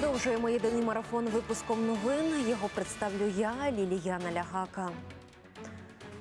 Продовжуємо єдиний марафон випуском новин. Його представлю я, Ліліяна Лягака.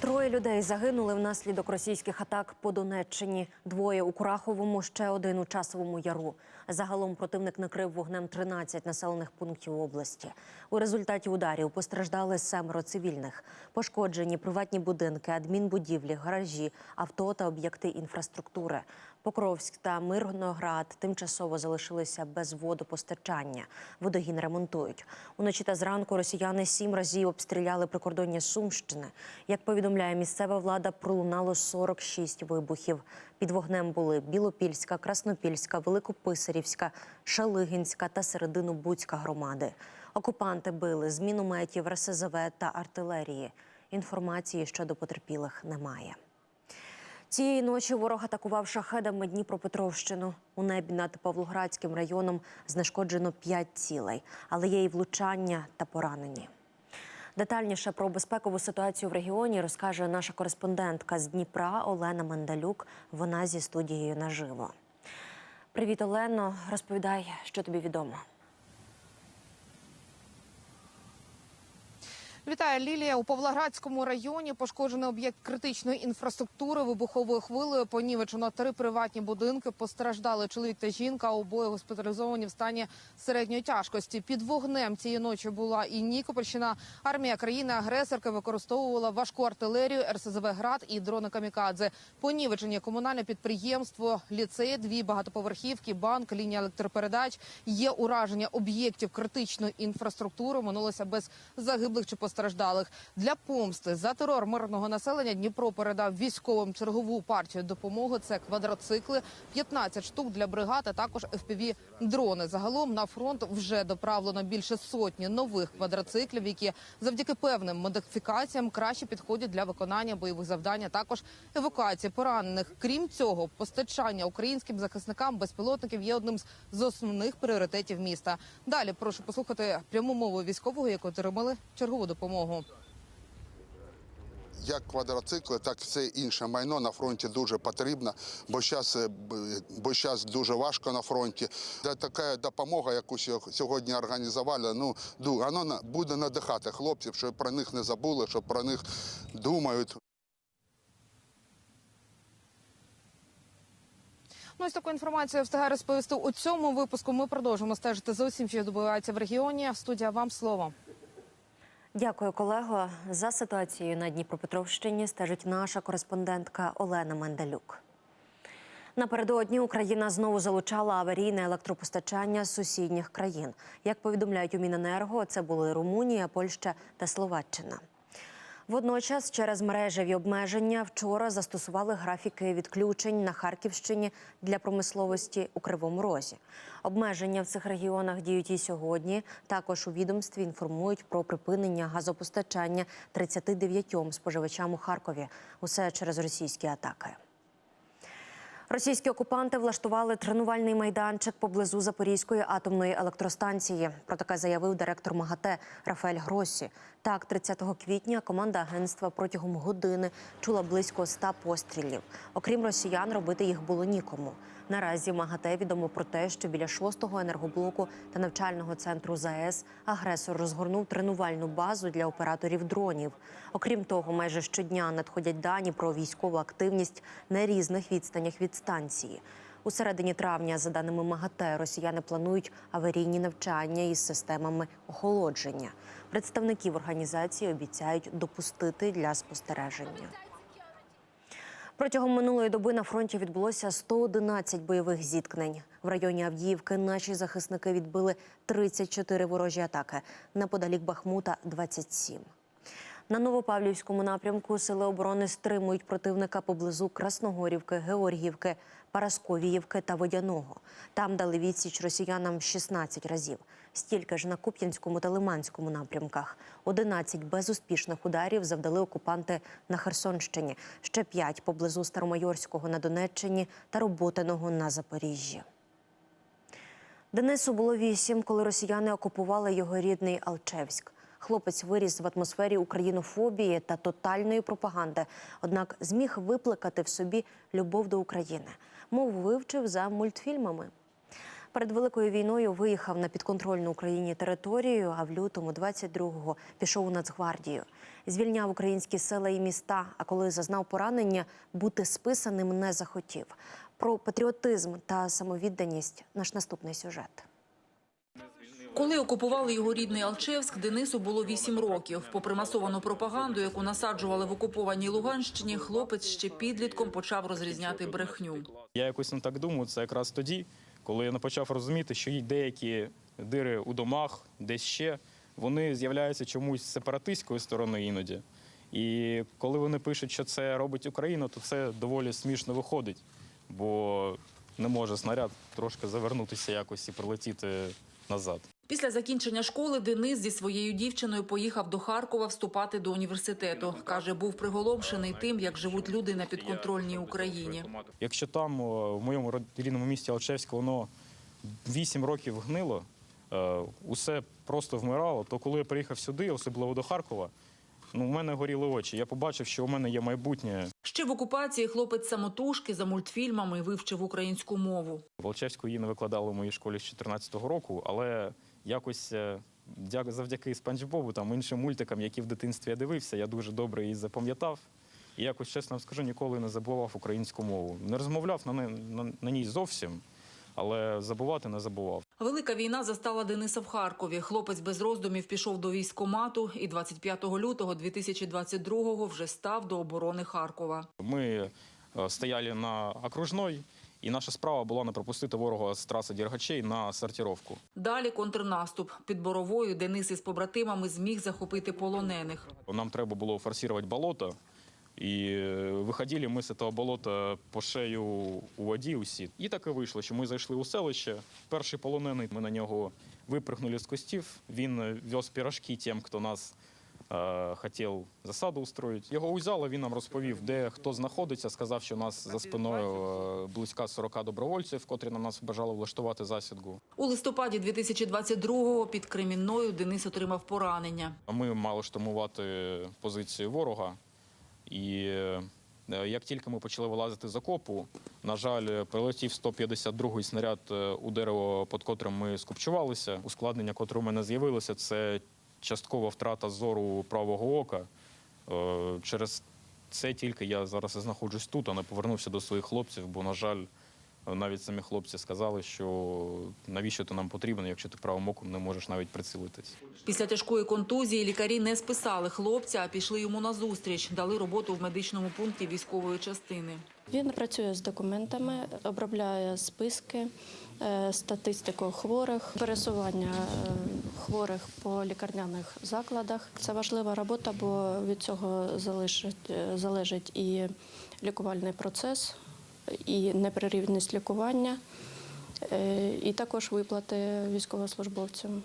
Троє людей загинули внаслідок російських атак по Донеччині. Двоє у Кураховому, ще один у часовому яру. Загалом противник накрив вогнем 13 населених пунктів області. У результаті ударів постраждали семеро цивільних. Пошкоджені приватні будинки, адмінбудівлі, гаражі, авто та об'єкти інфраструктури. Покровськ та Мирноград тимчасово залишилися без водопостачання. Водогін ремонтують. Уночі та зранку росіяни сім разів обстріляли прикордоння Сумщини. Як повідомляє місцева влада, пролунало 46 вибухів. Під вогнем були Білопільська, Краснопільська, Великописарівська, Шалигінська та Серединобудська громади. Окупанти били з мінометів, РСЗВ та артилерії. Інформації щодо потерпілих немає. Цієї ночі ворог атакував шахедами Дніпропетровщину. У небі над Павлоградським районом знешкоджено п'ять цілей, але є і влучання та поранені. Детальніше про безпекову ситуацію в регіоні розкаже наша кореспондентка з Дніпра Олена Мандалюк. Вона зі студією наживо. Привіт, Олено. Розповідай, що тобі відомо. Вітаю, Лілія. У Павлоградському районі пошкоджений об'єкт критичної інфраструктури. Вибуховою хвилею понівечено три приватні будинки. Постраждали чоловік та жінка. Обоє госпіталізовані в стані середньої тяжкості. Під вогнем цієї ночі була і Нікопольщина. Армія країни-агресорки використовувала важку артилерію, РСЗВ «Град» і дрони камікадзе. Понівечені комунальне підприємство, ліцей, дві багатоповерхівки, банк, лінія електропередач. Є ураження об'єктів критичної інфраструктури. Минулося без загиблих чи постраждалих. Для помсти за терор мирного населення Дніпро передав військовим чергову партію допомоги. Це квадроцикли, 15 штук для бригад, а також fpv дрони. Загалом на фронт вже доправлено більше сотні нових квадроциклів, які завдяки певним модифікаціям краще підходять для виконання бойових завдань, а також евакуації поранених. Крім цього, постачання українським захисникам безпілотників є одним з основних пріоритетів міста. Далі прошу послухати пряму мову військового, яку отримали чергову допомогу. Як квадроцикли, так і все інше майно на фронті дуже потрібно, бо зараз, бо зараз дуже важко на фронті. Така допомога, яку сьо- сьогодні організували, ну воно буде надихати хлопців, щоб про них не забули, щоб про них думають. Ну, ось таку інформацію встигаю розповісти у цьому випуску. Ми продовжимо стежити за усім, що відбувається в регіоні. Студія вам слово. Дякую, колего. За ситуацією на Дніпропетровщині стежить наша кореспондентка Олена Мандалюк. Напередодні Україна знову залучала аварійне електропостачання з сусідніх країн. Як повідомляють у Міненерго, це були Румунія, Польща та Словаччина. Водночас, через мережеві обмеження, вчора застосували графіки відключень на Харківщині для промисловості у Кривому Розі. Обмеження в цих регіонах діють і сьогодні. Також у відомстві інформують про припинення газопостачання 39 споживачам у Харкові. Усе через російські атаки. Російські окупанти влаштували тренувальний майданчик поблизу Запорізької атомної електростанції. Про таке заявив директор МАГАТЕ Рафаель Гроссі. Так, 30 квітня команда агентства протягом години чула близько 100 пострілів. Окрім росіян, робити їх було нікому. Наразі МАГАТЕ відомо про те, що біля 6-го енергоблоку та навчального центру ЗАЕС агресор розгорнув тренувальну базу для операторів дронів. Окрім того, майже щодня надходять дані про військову активність на різних відстанях від станції. У середині травня, за даними МАГАТЕ, росіяни планують аварійні навчання із системами охолодження. Представників організації обіцяють допустити для спостереження. Протягом минулої доби на фронті відбулося 111 бойових зіткнень. В районі Авдіївки наші захисники відбили 34 ворожі атаки. Неподалік Бахмута 27. На Новопавлівському напрямку сили оборони стримують противника поблизу Красногорівки, Георгіївки, Парасковіївки та Водяного. Там дали відсіч росіянам 16 разів. Стільки ж на Куп'янському та Лиманському напрямках. 11 безуспішних ударів завдали окупанти на Херсонщині, ще 5 поблизу Старомайорського на Донеччині та Роботиного на Запоріжжі. Денису було вісім, коли росіяни окупували його рідний Алчевськ. Хлопець виріс в атмосфері українофобії та тотальної пропаганди, однак зміг викликати в собі любов до України. Мову вивчив за мультфільмами. Перед великою війною виїхав на підконтрольну Україні територію, а в лютому 22-го пішов у Нацгвардію. Звільняв українські села і міста. А коли зазнав поранення, бути списаним не захотів. Про патріотизм та самовідданість наш наступний сюжет. Коли окупували його рідний Алчевськ, Денису було 8 років. Попри масовану пропаганду, яку насаджували в окупованій Луганщині, хлопець ще підлітком почав розрізняти брехню. Я якось не так думаю. Це якраз тоді, коли я не почав розуміти, що є деякі дири у домах, десь ще, вони з'являються чомусь з сторони іноді. І коли вони пишуть, що це робить Україна, то це доволі смішно виходить, бо не може снаряд трошки завернутися якось і прилетіти назад. Після закінчення школи Денис зі своєю дівчиною поїхав до Харкова вступати до університету. Каже, був приголомшений тим, як живуть люди на підконтрольній Україні. Якщо там, в моєму рідному місті Алчевську, воно 8 років гнило, е, усе просто вмирало, то коли я приїхав сюди, особливо до Харкова, ну, в мене горіли очі. Я побачив, що у мене є майбутнє. Ще в окупації хлопець самотужки за мультфільмами вивчив українську мову. В Алчевську її не викладали в моїй школі з 2014 року, але якось е, завдяки Спанч Бобу, там іншим мультикам, які в дитинстві я дивився, я дуже добре її запам'ятав. І якось, чесно вам скажу, ніколи не забував українську мову. Не розмовляв на, не- на, на ній зовсім, але забувати не забував. Велика війна застала Дениса в Харкові. Хлопець без роздумів пішов до військкомату і 25 лютого 2022-го вже став до оборони Харкова. Ми е, стояли на окружной, і наша справа була не пропустити ворога з траси Дергачей на сортировку. Далі контрнаступ. Під Боровою Денис із побратимами зміг захопити полонених. Нам треба було форсувати болото, і е, виходили ми з цього болота по шею у воді усі. І так і вийшло, що ми зайшли у селище. Перший полонений, ми на нього випрыгнули з костів. Він е, вез пірожки тим, хто нас хотів засаду устроїти. Його узяли, він нам розповів, де хто знаходиться. Сказав, що у нас за спиною е, близько 40 добровольців, котрі на нас бажали влаштувати засідку. У листопаді 2022-го під Кремінною Денис отримав поранення. Ми мали штурмувати позицію ворога. І е, як тільки ми почали вилазити з окопу, на жаль, прилетів 152-й снаряд е, у дерево, під котрим ми скупчувалися. Ускладнення, котре у мене з'явилося, це часткова втрата зору правого ока. Е, Через це тільки я зараз знаходжусь тут, а не повернувся до своїх хлопців, бо, на жаль, навіть самі хлопці сказали, що навіщо ти нам потрібен, якщо ти правим оком не можеш навіть прицілитись. Після тяжкої контузії лікарі не списали хлопця, а пішли йому назустріч. Дали роботу в медичному пункті військової частини. Він працює з документами, обробляє списки, е, статистику хворих, пересування е, хворих по лікарняних закладах. Це важлива робота, бо від цього е, залежить і лікувальний процес, і неприрівність лікування, е, і також виплати військовослужбовцям.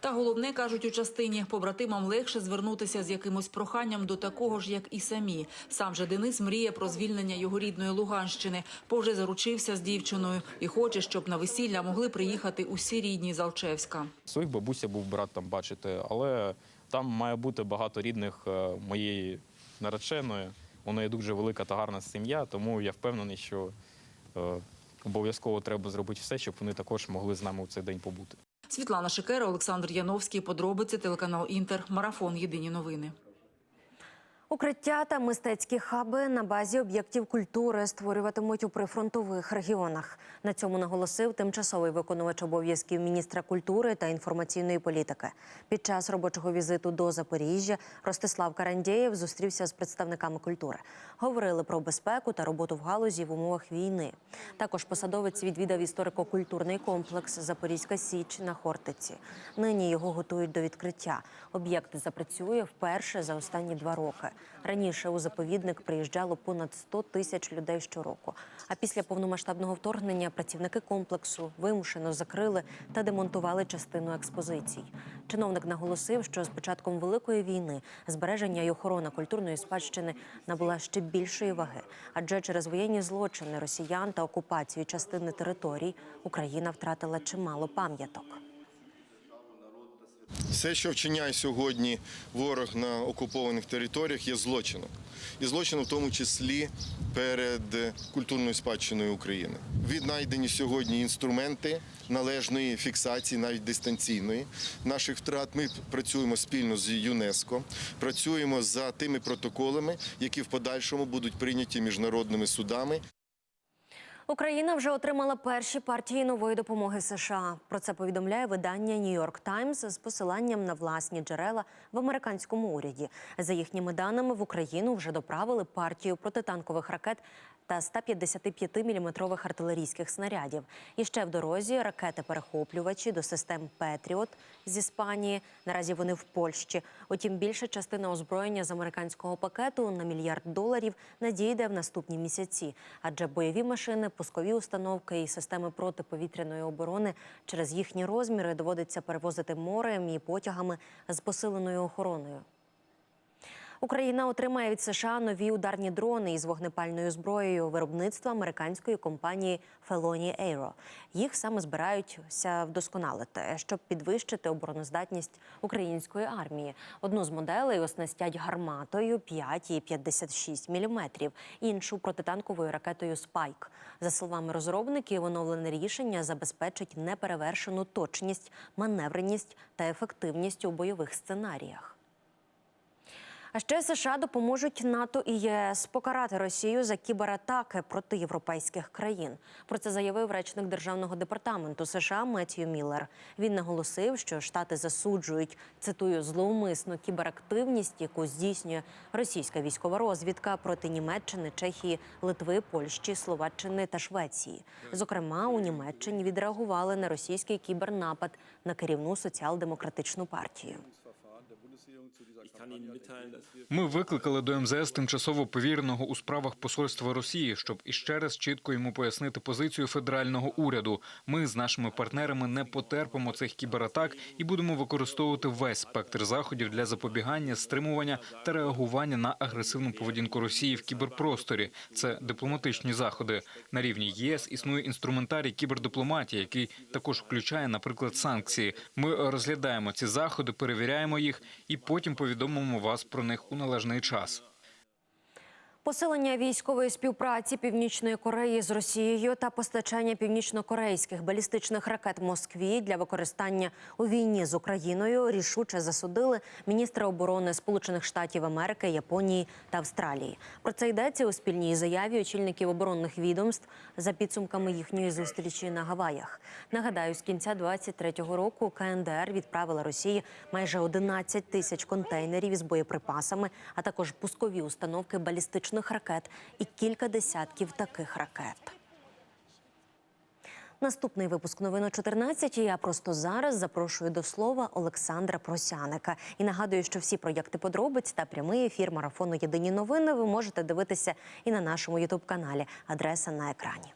Та головне, кажуть у частині, побратимам легше звернутися з якимось проханням до такого ж, як і самі. Сам же Денис мріє про звільнення його рідної Луганщини, бо вже заручився з дівчиною і хоче, щоб на весілля могли приїхати усі рідні з Алчевська. Своїх бабуся був брат там бачити, але там має бути багато рідних е, моєї нареченої. У неї дуже велика та гарна сім'я, тому я впевнений, що е, обов'язково треба зробити все, щоб вони також могли з нами у цей день побути. Світлана Шикера, Олександр Яновський. Подробиці телеканал Інтер. Марафон. Єдині новини. Укриття та мистецькі хаби на базі об'єктів культури створюватимуть у прифронтових регіонах. На цьому наголосив тимчасовий виконувач обов'язків міністра культури та інформаційної політики. Під час робочого візиту до Запоріжжя Ростислав Карандєєв зустрівся з представниками культури. Говорили про безпеку та роботу в галузі в умовах війни. Також посадовець відвідав історико-культурний комплекс Запорізька Січ на Хортиці. Нині його готують до відкриття. Об'єкт запрацює вперше за останні два роки. Раніше у заповідник приїжджало понад 100 тисяч людей щороку. А після повномасштабного вторгнення працівники комплексу вимушено закрили та демонтували частину експозицій. Чиновник наголосив, що з початком великої війни збереження і охорона культурної спадщини набула ще більшої ваги, адже через воєнні злочини росіян та окупацію частини територій Україна втратила чимало пам'яток. Все, що вчиняє сьогодні ворог на окупованих територіях, є злочином. І злочином в тому числі перед культурною спадщиною України. Віднайдені сьогодні інструменти належної фіксації, навіть дистанційної наших втрат. Ми працюємо спільно з ЮНЕСКО, працюємо за тими протоколами, які в подальшому будуть прийняті міжнародними судами. Україна вже отримала перші партії нової допомоги США. Про це повідомляє видання York Times з посиланням на власні джерела в американському уряді. За їхніми даними, в Україну вже доправили партію протитанкових ракет та 155-мм артилерійських снарядів. І ще в дорозі ракети-перехоплювачі до систем Петріот з Іспанії. Наразі вони в Польщі. Утім, більша частина озброєння з американського пакету на мільярд доларів надійде в наступні місяці, адже бойові машини, пускові установки і системи протиповітряної оборони через їхні розміри доводиться перевозити морем і потягами з посиленою охороною. Україна отримає від США нові ударні дрони із вогнепальною зброєю виробництва американської компанії Feloni Aero. Їх саме збираються вдосконалити, щоб підвищити обороноздатність української армії. Одну з моделей оснастять гарматою 5 і 56 мм, іншу протитанковою ракетою Спайк. За словами розробників, оновлене рішення забезпечить неперевершену точність, маневреність та ефективність у бойових сценаріях. А ще США допоможуть НАТО і ЄС покарати Росію за кібератаки проти європейських країн. Про це заявив речник державного департаменту США Меттью Міллер. Він наголосив, що штати засуджують цитую зловмисну кіберактивність, яку здійснює російська військова розвідка проти Німеччини, Чехії, Литви, Польщі, Словаччини та Швеції. Зокрема, у Німеччині відреагували на російський кібернапад на керівну соціал-демократичну партію. Ми викликали до МЗС тимчасово повіреного у справах посольства Росії, щоб іще раз чітко йому пояснити позицію федерального уряду. Ми з нашими партнерами не потерпимо цих кібератак і будемо використовувати весь спектр заходів для запобігання, стримування та реагування на агресивну поведінку Росії в кіберпросторі. Це дипломатичні заходи на рівні ЄС. Існує інструментарій кібердипломатії, який також включає, наприклад, санкції. Ми розглядаємо ці заходи, перевіряємо їх і потім повідомимо вас про них у належний час. Посилення військової співпраці Північної Кореї з Росією та постачання північно-корейських балістичних ракет Москві для використання у війні з Україною рішуче засудили міністри оборони Сполучених Штатів Америки, Японії та Австралії. Про це йдеться у спільній заяві очільників оборонних відомств за підсумками їхньої зустрічі на Гаваях. Нагадаю, з кінця 23-го року КНДР відправила Росії майже 11 тисяч контейнерів із боєприпасами, а також пускові установки балістичних крилатих ракет і кілька десятків таких ракет. Наступний випуск новини 14 Я просто зараз запрошую до слова Олександра Просяника і нагадую, що всі проєкти подробиць та прямий ефір марафону Єдині новини ви можете дивитися і на нашому ютуб каналі. Адреса на екрані.